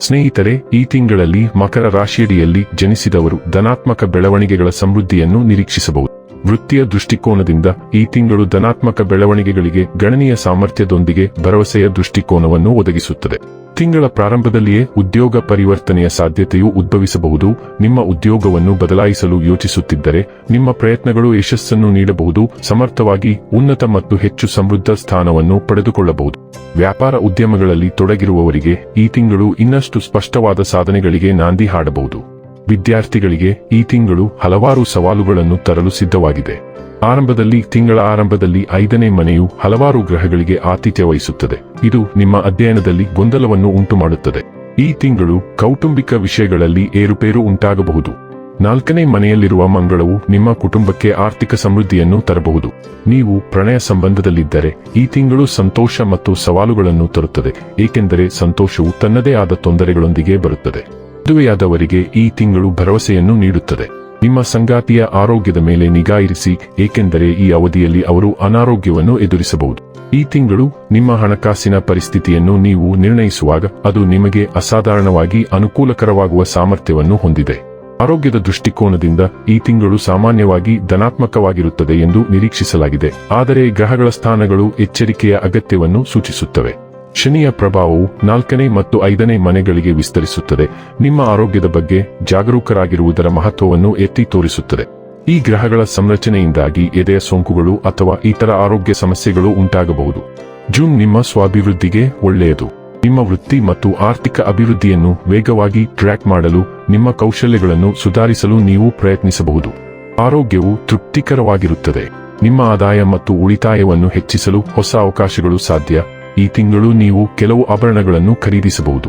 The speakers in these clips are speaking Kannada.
ಸ್ನೇಹಿತರೆ, ಈ ತಿಂಗಳಲ್ಲಿ ಮಕರ ರಾಶಿಯಡಿಯಲ್ಲಿ ಜನಿಸಿದವರು ಧನಾತ್ಮಕ ಬೆಳವಣಿಗೆಗಳ ಸಮೃದ್ಧಿಯನ್ನು ನಿರೀಕ್ಷಿಸಬಹುದು. ವೃತ್ತಿಯ ದೃಷ್ಟಿಕೋನದಿಂದ ಈ ತಿಂಗಳು ಧನಾತ್ಮಕ ಬೆಳವಣಿಗೆಗಳಿಗೆ ಗಣನೀಯ ಸಾಮರ್ಥ್ಯದೊಂದಿಗೆ ಭರವಸೆಯ ದೃಷ್ಟಿಕೋನವನ್ನು ಒದಗಿಸುತ್ತದೆ. ತಿಂಗಳ ಪ್ರಾರಂಭದಲ್ಲಿಯೇ ಉದ್ಯೋಗ ಪರಿವರ್ತನೆಯ ಸಾಧ್ಯತೆಯು ಉದ್ಭವಿಸಬಹುದು, ನಿಮ್ಮ ಉದ್ಯೋಗವನ್ನು ಬದಲಾಯಿಸಲು ಯೋಚಿಸುತ್ತಿದ್ದರೆ, ನಿಮ್ಮ ಪ್ರಯತ್ನಗಳು ಯಶಸ್ಸನ್ನು ನೀಡಬಹುದು, ಸಮರ್ಥವಾಗಿ, ಉನ್ನತ ಮತ್ತು ಹೆಚ್ಚು ಸಮೃದ್ಧ ಸ್ಥಾನವನ್ನು ಪಡೆದುಕೊಳ್ಳಬಹುದು. ವ್ಯಾಪಾರ ಉದ್ಯಮಗಳಲ್ಲಿ ತೊಡಗಿರುವವರಿಗೆ ಈ ತಿಂಗಳು ಇನ್ನಷ್ಟು ಸ್ಪಷ್ಟವಾದ ಸಾಧನೆಗಳಿಗೆ ನಾಂದಿ ಹಾಡಬಹುದು. ವಿದ್ಯಾರ್ಥಿಗಳಿಗೆ ಈ ತಿಂಗಳು ಹಲವಾರು ಸವಾಲುಗಳನ್ನು ತರಲು ಸಿದ್ಧವಾಗಿದೆ. ಆರಂಭದಲ್ಲಿ ತಿಂಗಳ ಆರಂಭದಲ್ಲಿ ಐದನೇ ಮನೆಯು ಹಲವಾರು ಗ್ರಹಗಳಿಗೆ ಆತಿಥ್ಯ ವಹಿಸುತ್ತದೆ. ಇದು ನಿಮ್ಮ ಅಧ್ಯಯನದಲ್ಲಿ ಗೊಂದಲವನ್ನು ಉಂಟುಮಾಡುತ್ತದೆ. ಈ ತಿಂಗಳು ಕೌಟುಂಬಿಕ ವಿಷಯಗಳಲ್ಲಿ ಏರುಪೇರು ಉಂಟಾಗಬಹುದು. ನಾಲ್ಕನೇ ಮನೆಯಲ್ಲಿರುವ ಮಂಗಳವು ನಿಮ್ಮ ಕುಟುಂಬಕ್ಕೆ ಆರ್ಥಿಕ ಸಮೃದ್ಧಿಯನ್ನು ತರಬಹುದು. ನೀವು ಪ್ರಣಯ ಸಂಬಂಧದಲ್ಲಿದ್ದರೆ ಈ ತಿಂಗಳು ಸಂತೋಷ ಮತ್ತು ಸವಾಲುಗಳನ್ನು ತರುತ್ತದೆ, ಏಕೆಂದರೆ ಸಂತೋಷವು ತನ್ನದೇ ಆದ ತೊಂದರೆಗಳೊಂದಿಗೆ ಬರುತ್ತದೆ. ಮದುವೆಯಾದವರಿಗೆ ಈ ತಿಂಗಳು ಭರವಸೆಯನ್ನು ನೀಡುತ್ತದೆ. ನಿಮ್ಮ ಸಂಗಾತಿಯ ಆರೋಗ್ಯದ ಮೇಲೆ ನಿಗಾ ಇರಿಸಿ, ಏಕೆಂದರೆ ಈ ಅವಧಿಯಲ್ಲಿ ಅವರು ಅನಾರೋಗ್ಯವನ್ನು ಎದುರಿಸಬಹುದು. ಈ ತಿಂಗಳು ನಿಮ್ಮ ಹಣಕಾಸಿನ ಪರಿಸ್ಥಿತಿಯನ್ನು ನೀವು ನಿರ್ಣಯಿಸುವಾಗ ಅದು ನಿಮಗೆ ಅಸಾಧಾರಣವಾಗಿ ಅನುಕೂಲಕರವಾಗುವ ಸಾಮರ್ಥ್ಯವನ್ನು ಹೊಂದಿದೆ. ಆರೋಗ್ಯದ ದೃಷ್ಟಿಕೋನದಿಂದ ಈ ತಿಂಗಳು ಸಾಮಾನ್ಯವಾಗಿ ಧನಾತ್ಮಕವಾಗಿರುತ್ತದೆ ಎಂದು ನಿರೀಕ್ಷಿಸಲಾಗಿದೆ. ಆದರೆ ಗ್ರಹಗಳ ಸ್ಥಾನಗಳು ಎಚ್ಚರಿಕೆಯ ಅಗತ್ಯವನ್ನು ಸೂಚಿಸುತ್ತವೆ. ಶನಿಯ ಪ್ರಭಾವವು ನಾಲ್ಕನೇ ಮತ್ತು ಐದನೇ ಮನೆಗಳಿಗೆ ವಿಸ್ತರಿಸುತ್ತದೆ. ನಿಮ್ಮ ಆರೋಗ್ಯದ ಬಗ್ಗೆ ಜಾಗರೂಕರಾಗಿರುವುದರ ಮಹತ್ವವನ್ನು ಎತ್ತಿ ತೋರಿಸುತ್ತದೆ. ಈ ಗ್ರಹಗಳ ಸಂರಚನೆಯಿಂದಾಗಿ ಎದೆಯ ಸೋಂಕುಗಳು ಅಥವಾ ಇತರ ಆರೋಗ್ಯ ಸಮಸ್ಯೆಗಳು ಉಂಟಾಗಬಹುದು. ಜೂನ್ ನಿಮ್ಮ ಸ್ವಾಭಿವೃದ್ಧಿಗೆ ಒಳ್ಳೆಯದು. ನಿಮ್ಮ ವೃತ್ತಿ ಮತ್ತು ಆರ್ಥಿಕ ಅಭಿವೃದ್ಧಿಯನ್ನು ವೇಗವಾಗಿ ಟ್ರ್ಯಾಕ್ ಮಾಡಲು, ನಿಮ್ಮ ಕೌಶಲ್ಯಗಳನ್ನು ಸುಧಾರಿಸಲು ನೀವು ಪ್ರಯತ್ನಿಸಬಹುದು. ಆರೋಗ್ಯವು ತೃಪ್ತಿಕರವಾಗಿರುತ್ತದೆ. ನಿಮ್ಮ ಆದಾಯ ಮತ್ತು ಉಳಿತಾಯವನ್ನು ಹೆಚ್ಚಿಸಲು ಹೊಸ ಅವಕಾಶಗಳು ಸಾಧ್ಯ. ಈ ತಿಂಗಳು ನೀವು ಕೆಲವು ಆಭರಣಗಳನ್ನು ಖರೀದಿಸಬಹುದು.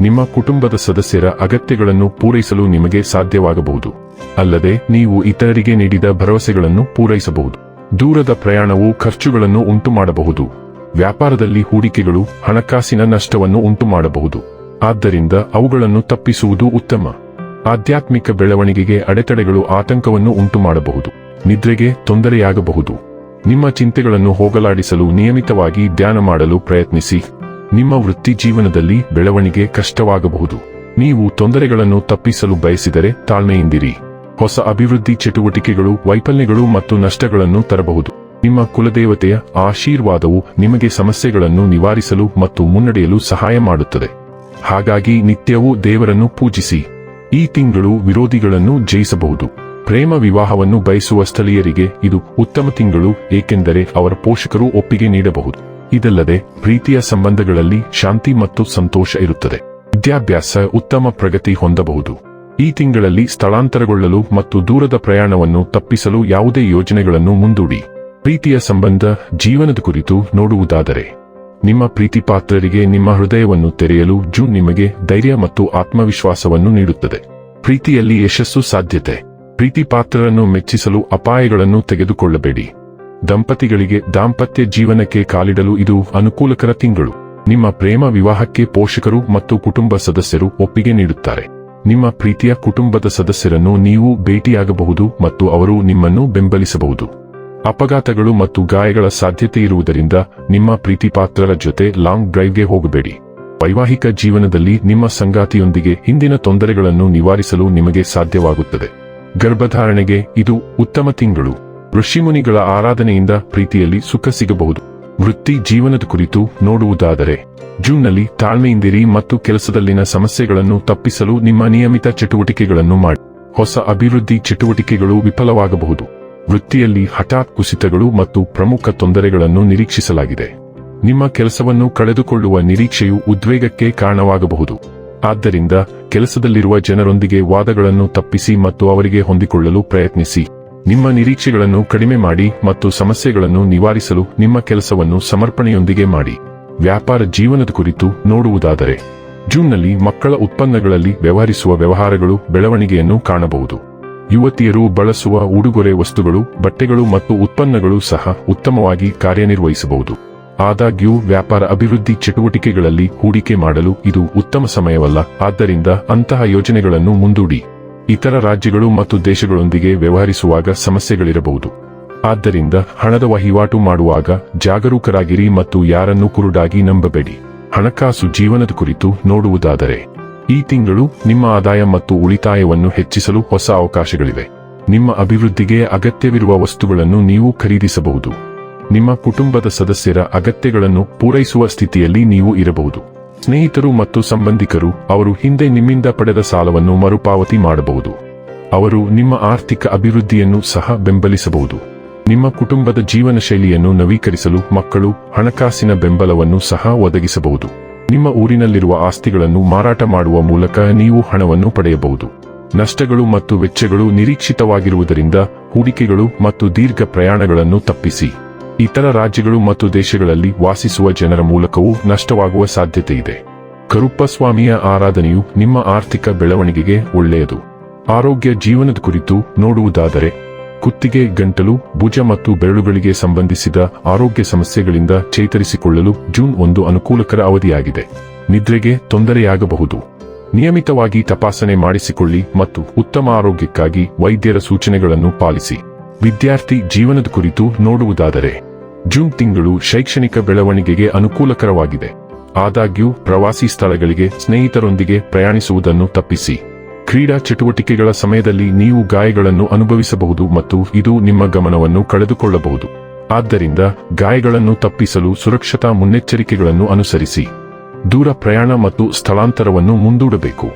ನಿಮ್ಮ ಕುಟುಂಬದ ಸದಸ್ಯರ ಅಗತ್ಯಗಳನ್ನು ಪೂರೈಸಲು ನಿಮಗೆ ಸಾಧ್ಯವಾಗಬಹುದು. ಅಲ್ಲದೆ, ನೀವು ಇತರರಿಗೆ ನೀಡಿದ ಭರವಸೆಗಳನ್ನು ಪೂರೈಸಬಹುದು. ದೂರದ ಪ್ರಯಾಣವು ಖರ್ಚುಗಳನ್ನು ಉಂಟುಮಾಡಬಹುದು. ವ್ಯಾಪಾರದಲ್ಲಿ ಹೂಡಿಕೆಗಳು ಹಣಕಾಸಿನ ನಷ್ಟವನ್ನು ಉಂಟುಮಾಡಬಹುದು. ಆದ್ದರಿಂದ ಅವುಗಳನ್ನು ತಪ್ಪಿಸುವುದು ಉತ್ತಮ. ಆಧ್ಯಾತ್ಮಿಕ ಬೆಳವಣಿಗೆಗೆ ಅಡೆತಡೆಗಳು ಆತಂಕವನ್ನು ಉಂಟುಮಾಡಬಹುದು. ನಿದ್ರೆಗೆ ತೊಂದರೆಯಾಗಬಹುದು. ನಿಮ್ಮ ಚಿಂತೆಗಳನ್ನು ಹೋಗಲಾಡಿಸಲು ನಿಯಮಿತವಾಗಿ ಧ್ಯಾನ ಮಾಡಲು ಪ್ರಯತ್ನಿಸಿ. ನಿಮ್ಮ ವೃತ್ತಿ ಜೀವನದಲ್ಲಿ ಬೆಳವಣಿಗೆ ಕಷ್ಟವಾಗಬಹುದು. ನೀವು ತೊಂದರೆಗಳನ್ನು ತಪ್ಪಿಸಲು ಬಯಸಿದರೆ ತಾಳ್ಮೆಯಿಂದಿರಿ. ಹೊಸ ಅಭಿವೃದ್ಧಿ ಚಟುವಟಿಕೆಗಳು, ವೈಫಲ್ಯಗಳು ಮತ್ತು ನಷ್ಟಗಳನ್ನು ತರಬಹುದು. ನಿಮ್ಮ ಕುಲದೇವತೆಯ ಆಶೀರ್ವಾದವು ನಿಮಗೆ ಸಮಸ್ಯೆಗಳನ್ನು ನಿವಾರಿಸಲು ಮತ್ತು ಮುನ್ನಡೆಯಲು ಸಹಾಯ ಮಾಡುತ್ತದೆ. ಹಾಗಾಗಿ ನಿತ್ಯವೂ ದೇವರನ್ನು ಪೂಜಿಸಿ. ಈ ತಿಂಗಳು ವಿರೋಧಿಗಳನ್ನು ಜಯಿಸಬಹುದು. ಪ್ರೇಮ ವಿವಾಹವನ್ನು ಬಯಸುವ ಸ್ಥಳೀಯರಿಗೆ ಇದು ಉತ್ತಮ ತಿಂಗಳು, ಏಕೆಂದರೆ ಅವರ ಪೋಷಕರು ಒಪ್ಪಿಗೆ ನೀಡಬಹುದು. ಇದಲ್ಲದೆ, ಪ್ರೀತಿಯ ಸಂಬಂಧಗಳಲ್ಲಿ ಶಾಂತಿ ಮತ್ತು ಸಂತೋಷ ಇರುತ್ತದೆ. ವಿದ್ಯಾಭ್ಯಾಸ ಉತ್ತಮ ಪ್ರಗತಿ ಹೊಂದಬಹುದು. ಈ ತಿಂಗಳಲ್ಲಿ ಸ್ಥಳಾಂತರಗೊಳ್ಳಲು ಮತ್ತು ದೂರದ ಪ್ರಯಾಣವನ್ನು ತಪ್ಪಿಸಲು ಯಾವುದೇ ಯೋಜನೆಗಳನ್ನು ಮುಂದೂಡಿ. ಪ್ರೀತಿಯ ಸಂಬಂಧ, ಜೀವನದ ಕುರಿತು ನೋಡುವುದಾದರೆ, ನಿಮ್ಮ ಪ್ರೀತಿ ಪಾತ್ರರಿಗೆ ನಿಮ್ಮ ಹೃದಯವನ್ನು ತೆರೆಯಲು ಜೂನ್ ನಿಮಗೆ ಧೈರ್ಯ ಮತ್ತು ಆತ್ಮವಿಶ್ವಾಸವನ್ನು ನೀಡುತ್ತದೆ. ಪ್ರೀತಿಯಲ್ಲಿ ಯಶಸ್ಸು ಸಾಧ್ಯತೆ. ಪ್ರೀತಿ ಪಾತ್ರರನ್ನು ಮೆಚ್ಚಿಸಲು ಅಪಾಯಗಳನ್ನು ತೆಗೆದುಕೊಳ್ಳಬೇಡಿ. ದಂಪತಿಗಳಿಗೆ ದಾಂಪತ್ಯ ಜೀವನಕ್ಕೆ ಕಾಲಿಡಲು ಇದು ಅನುಕೂಲಕರ ತಿಂಗಳು. ನಿಮ್ಮ ಪ್ರೇಮ ವಿವಾಹಕ್ಕೆ ಪೋಷಕರು ಮತ್ತು ಕುಟುಂಬ ಸದಸ್ಯರು ಒಪ್ಪಿಗೆ ನೀಡುತ್ತಾರೆ. ನಿಮ್ಮ ಪ್ರೀತಿಯ ಕುಟುಂಬದ ಸದಸ್ಯರನ್ನು ನೀವು ಭೇಟಿಯಾಗಬಹುದು ಮತ್ತು ಅವರು ನಿಮ್ಮನ್ನು ಬೆಂಬಲಿಸಬಹುದು. ಅಪಘಾತಗಳು ಮತ್ತು ಗಾಯಗಳ ಸಾಧ್ಯತೆ ಇರುವುದರಿಂದ ನಿಮ್ಮ ಪ್ರೀತಿಪಾತ್ರರ ಜೊತೆ ಲಾಂಗ್ ಡ್ರೈವ್ಗೆ ಹೋಗಬೇಡಿ. ವೈವಾಹಿಕ ಜೀವನದಲ್ಲಿ ನಿಮ್ಮ ಸಂಗಾತಿಯೊಂದಿಗೆ ಹಿಂದಿನ ತೊಂದರೆಗಳನ್ನು ನಿವಾರಿಸಲು ನಿಮಗೆ ಸಾಧ್ಯವಾಗುತ್ತದೆ. ಗರ್ಭಧಾರಣೆಗೆ ಇದು ಉತ್ತಮ ತಿಂಗಳು. ಋಷಿಮುನಿಗಳ ಆರಾಧನೆಯಿಂದ ಪ್ರೀತಿಯಲ್ಲಿ ಸುಖ ಸಿಗಬಹುದು. ವೃತ್ತಿ ಜೀವನದ ಕುರಿತು ನೋಡುವುದಾದರೆ, ಜೂನ್ನಲ್ಲಿ ತಾಳ್ಮೆಯಿಂದಿರಿ ಮತ್ತು ಕೆಲಸದಲ್ಲಿನ ಸಮಸ್ಯೆಗಳನ್ನು ತಪ್ಪಿಸಲು ನಿಮ್ಮ ನಿಯಮಿತ ಚಟುವಟಿಕೆಗಳನ್ನು ಮಾಡಿ. ಹೊಸ ಅಭಿವೃದ್ಧಿ ಚಟುವಟಿಕೆಗಳು ವಿಫಲವಾಗಬಹುದು. ವೃತ್ತಿಯಲ್ಲಿ ಹಠಾತ್ ಕುಸಿತಗಳು ಮತ್ತು ಪ್ರಮುಖ ತೊಂದರೆಗಳನ್ನು ನಿರೀಕ್ಷಿಸಲಾಗಿದೆ. ನಿಮ್ಮ ಕೆಲಸವನ್ನು ಕಳೆದುಕೊಳ್ಳುವ ನಿರೀಕ್ಷೆಯು ಉದ್ವೇಗಕ್ಕೆ ಕಾರಣವಾಗಬಹುದು. ಆದ್ದರಿಂದ ಕೆಲಸದಲ್ಲಿರುವ ಜನರೊಂದಿಗೆ ವಾದಗಳನ್ನು ತಪ್ಪಿಸಿ ಮತ್ತು ಅವರಿಗೆ ಹೊಂದಿಕೊಳ್ಳಲು ಪ್ರಯತ್ನಿಸಿ. ನಿಮ್ಮ ನಿರೀಕ್ಷೆಗಳನ್ನು ಕಡಿಮೆ ಮಾಡಿ ಮತ್ತು ಸಮಸ್ಯೆಗಳನ್ನು ನಿವಾರಿಸಲು ನಿಮ್ಮ ಕೆಲಸವನ್ನು ಸಮರ್ಪಣೆಯೊಂದಿಗೆ ಮಾಡಿ. ವ್ಯಾಪಾರ ಜೀವನದ ಕುರಿತು ನೋಡುವುದಾದರೆ, ಜೂನ್ನಲ್ಲಿ ಮಕ್ಕಳ ಉತ್ಪನ್ನಗಳಲ್ಲಿ ವ್ಯವಹರಿಸುವ ವ್ಯವಹಾರಗಳು ಬೆಳವಣಿಗೆಯನ್ನು ಕಾಣಬಹುದು. ಯುವತಿಯರು ಬಳಸುವ ಉಡುಗೊರೆ ವಸ್ತುಗಳು, ಬಟ್ಟೆಗಳು ಮತ್ತು ಉತ್ಪನ್ನಗಳು ಸಹ ಉತ್ತಮವಾಗಿ ಕಾರ್ಯನಿರ್ವಹಿಸಬಹುದು. ಆದಾಗ್ಯೂ ವ್ಯಾಪಾರ ಅಭಿವೃದ್ಧಿ ಚಟುವಟಿಕೆಗಳಲ್ಲಿ ಹೂಡಿಕೆ ಮಾಡಲು ಇದು ಉತ್ತಮ ಸಮಯವಲ್ಲ. ಆದ್ದರಿಂದ ಅಂತಹ ಯೋಜನೆಗಳನ್ನು ಮುಂದೂಡಿ. ಇತರ ರಾಜ್ಯಗಳು ಮತ್ತು ದೇಶಗಳೊಂದಿಗೆ ವ್ಯವಹರಿಸುವಾಗ ಸಮಸ್ಯೆಗಳಿರಬಹುದು. ಆದ್ದರಿಂದ ಹಣದ ವಹಿವಾಟು ಮಾಡುವಾಗ ಜಾಗರೂಕರಾಗಿರಿ ಮತ್ತು ಯಾರನ್ನು ಕುರುಡಾಗಿ ನಂಬಬೇಡಿ. ಹಣಕಾಸು ಜೀವನದ ಕುರಿತು ನೋಡುವುದಾದರೆ, ಈ ತಿಂಗಳು ನಿಮ್ಮ ಆದಾಯ ಮತ್ತು ಉಳಿತಾಯವನ್ನು ಹೆಚ್ಚಿಸಲು ಹೊಸ ಅವಕಾಶಗಳಿವೆ. ನಿಮ್ಮ ಅಭಿವೃದ್ಧಿಗೆ ಅಗತ್ಯವಿರುವ ವಸ್ತುಗಳನ್ನು ನೀವು ಖರೀದಿಸಬಹುದು. ನಿಮ್ಮ ಕುಟುಂಬದ ಸದಸ್ಯರ ಅಗತ್ಯಗಳನ್ನು ಪೂರೈಸುವ ಸ್ಥಿತಿಯಲ್ಲಿ ನೀವು ಇರಬಹುದು. ಸ್ನೇಹಿತರು ಮತ್ತು ಸಂಬಂಧಿಕರು ಅವರು ಹಿಂದೆ ನಿಮ್ಮಿಂದ ಪಡೆದ ಸಾಲವನ್ನು ಮರುಪಾವತಿ ಮಾಡಬಹುದು. ಅವರು ನಿಮ್ಮ ಆರ್ಥಿಕ ಅಭಿವೃದ್ಧಿಯನ್ನು ಸಹ ಬೆಂಬಲಿಸಬಹುದು. ನಿಮ್ಮ ಕುಟುಂಬದ ಜೀವನ ಶೈಲಿಯನ್ನು ನವೀಕರಿಸಲು ಮಕ್ಕಳು ಹಣಕಾಸಿನ ಬೆಂಬಲವನ್ನು ಸಹ ಒದಗಿಸಬಹುದು. ನಿಮ್ಮ ಊರಿನಲ್ಲಿರುವ ಆಸ್ತಿಗಳನ್ನು ಮಾರಾಟ ಮಾಡುವ ಮೂಲಕ ನೀವು ಹಣವನ್ನು ಪಡೆಯಬಹುದು. ನಷ್ಟಗಳು ಮತ್ತು ವೆಚ್ಚಗಳು ನಿರೀಕ್ಷಿತವಾಗಿರುವುದರಿಂದ ಹೂಡಿಕೆಗಳು ಮತ್ತು ದೀರ್ಘ ಪ್ರಯಾಣಗಳನ್ನು ತಪ್ಪಿಸಿ. ಇತರ ರಾಜ್ಯಗಳು ಮತ್ತು ದೇಶಗಳಲ್ಲಿ ವಾಸಿಸುವ ಜನರ ಮೂಲಕವೂ ನಷ್ಟವಾಗುವ ಸಾಧ್ಯತೆ ಇದೆ ಕರುಪ್ಪಸ್ವಾಮಿಯ ಆರಾಧನೆಯು ನಿಮ್ಮ ಆರ್ಥಿಕ ಬೆಳವಣಿಗೆಗೆ ಒಳ್ಳೆಯದು. ಆರೋಗ್ಯ ಜೀವನದ ಕುರಿತು ನೋಡುವುದಾದರೆ, ಕುತ್ತಿಗೆ, ಗಂಟಲು, ಭುಜ ಮತ್ತು ಬೆರಳುಗಳಿಗೆ ಸಂಬಂಧಿಸಿದ ಆರೋಗ್ಯ ಸಮಸ್ಯೆಗಳಿಂದ ಚೇತರಿಸಿಕೊಳ್ಳಲು ಜೂನ್ ಒಂದು ಅನುಕೂಲಕರ ಅವಧಿಯಾಗಿದೆ. ನಿದ್ರೆಗೆ ತೊಂದರೆಯಾಗಬಹುದು. ನಿಯಮಿತವಾಗಿ ತಪಾಸಣೆ ಮಾಡಿಸಿಕೊಳ್ಳಿ ಮತ್ತು ಉತ್ತಮ ಆರೋಗ್ಯಕ್ಕಾಗಿ ವೈದ್ಯರ ಸೂಚನೆಗಳನ್ನು ಪಾಲಿಸಿ. ವಿದ್ಯಾರ್ಥಿ ಜೀವನದ ಕುರಿತು ನೋಡುವುದಾದರೆ ಜೂನ್ ತಿಂಗಳು ಶೈಕ್ಷಣಿಕ ಬೆಳವಣಿಗೆಗೆ ಅನುಕೂಲಕರವಾಗಿದೆ. ಆದಾಗ್ಯೂ, ಪ್ರವಾಸಿ ಸ್ಥಳಗಳಿಗೆ ಸ್ನೇಹಿತರೊಂದಿಗೆ ಪ್ರಯಾಣಿಸುವುದನ್ನು ತಪ್ಪಿಸಿ. ಕ್ರೀಡಾ ಚಟುವಟಿಕೆಗಳ ಸಮಯದಲ್ಲಿ ನೀವು ಗಾಯಗಳನ್ನು ಅನುಭವಿಸಬಹುದು ಮತ್ತು ಇದು ನಿಮ್ಮ ಗಮನವನ್ನು ಕಳೆದುಕೊಳ್ಳಬಹುದು. ಆದ್ದರಿಂದ, ಗಾಯಗಳನ್ನು ತಪ್ಪಿಸಲು ಸುರಕ್ಷತಾ ಮುನ್ನೆಚ್ಚರಿಕೆಗಳನ್ನು ಅನುಸರಿಸಿ. ದೂರ ಪ್ರಯಾಣ ಮತ್ತು ಸ್ಥಳಾಂತರವನ್ನು ಮುಂದೂಡಬೇಕು.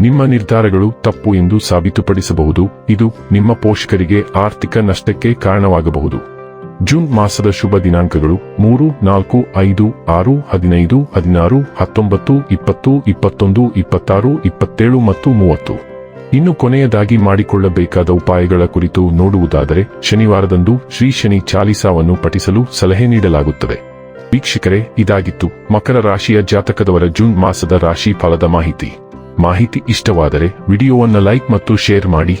ನಿಮ್ಮ ನಿರ್ಧಾರಗಳು ತಪ್ಪು ಎಂದು ಸಾಬೀತುಪಡಿಸಬಹುದು. ಇದು ನಿಮ್ಮ ಪೋಷಕರಿಗೆ ಆರ್ಥಿಕ ನಷ್ಟಕ್ಕೆ ಕಾರಣವಾಗಬಹುದು. ಜೂನ್ ಮಾಸದ ಶುಭ ದಿನಾಂಕಗಳು ಮೂರು, ನಾಲ್ಕು, ಐದು, ಆರು, ಹದಿನೈದು, ಹದಿನಾರು, ಹತ್ತೊಂಬತ್ತು, ಇಪ್ಪತ್ತು, ಇಪ್ಪತ್ತೊಂದು, ಇಪ್ಪತ್ತಾರು, ಇಪ್ಪತ್ತೇಳು ಮತ್ತು ಮೂವತ್ತು. ಇನ್ನು ಕೊನೆಯದಾಗಿ ಮಾಡಿಕೊಳ್ಳಬೇಕಾದ ಉಪಾಯಗಳ ಕುರಿತು ನೋಡುವುದಾದರೆ ಶನಿವಾರದಂದು ಶ್ರೀ ಶನಿ ಚಾಲಿಸಾವನ್ನು ಪಠಿಸಲು ಸಲಹೆ ನೀಡಲಾಗುತ್ತದೆ. ವೀಕ್ಷಕರೇ, ಇದಾಗಿತ್ತು ಮಕರ ರಾಶಿಯ ಜಾತಕದವರ ಜೂನ್ ಮಾಸದ ರಾಶಿ ಫಲದ ಮಾಹಿತಿ. ಮಾಹಿತಿ ಇಷ್ಟವಾದರೆ ವಿಡಿಯೋವನ್ನು ಲೈಕ್ ಮತ್ತು ಶೇರ್ ಮಾಡಿ.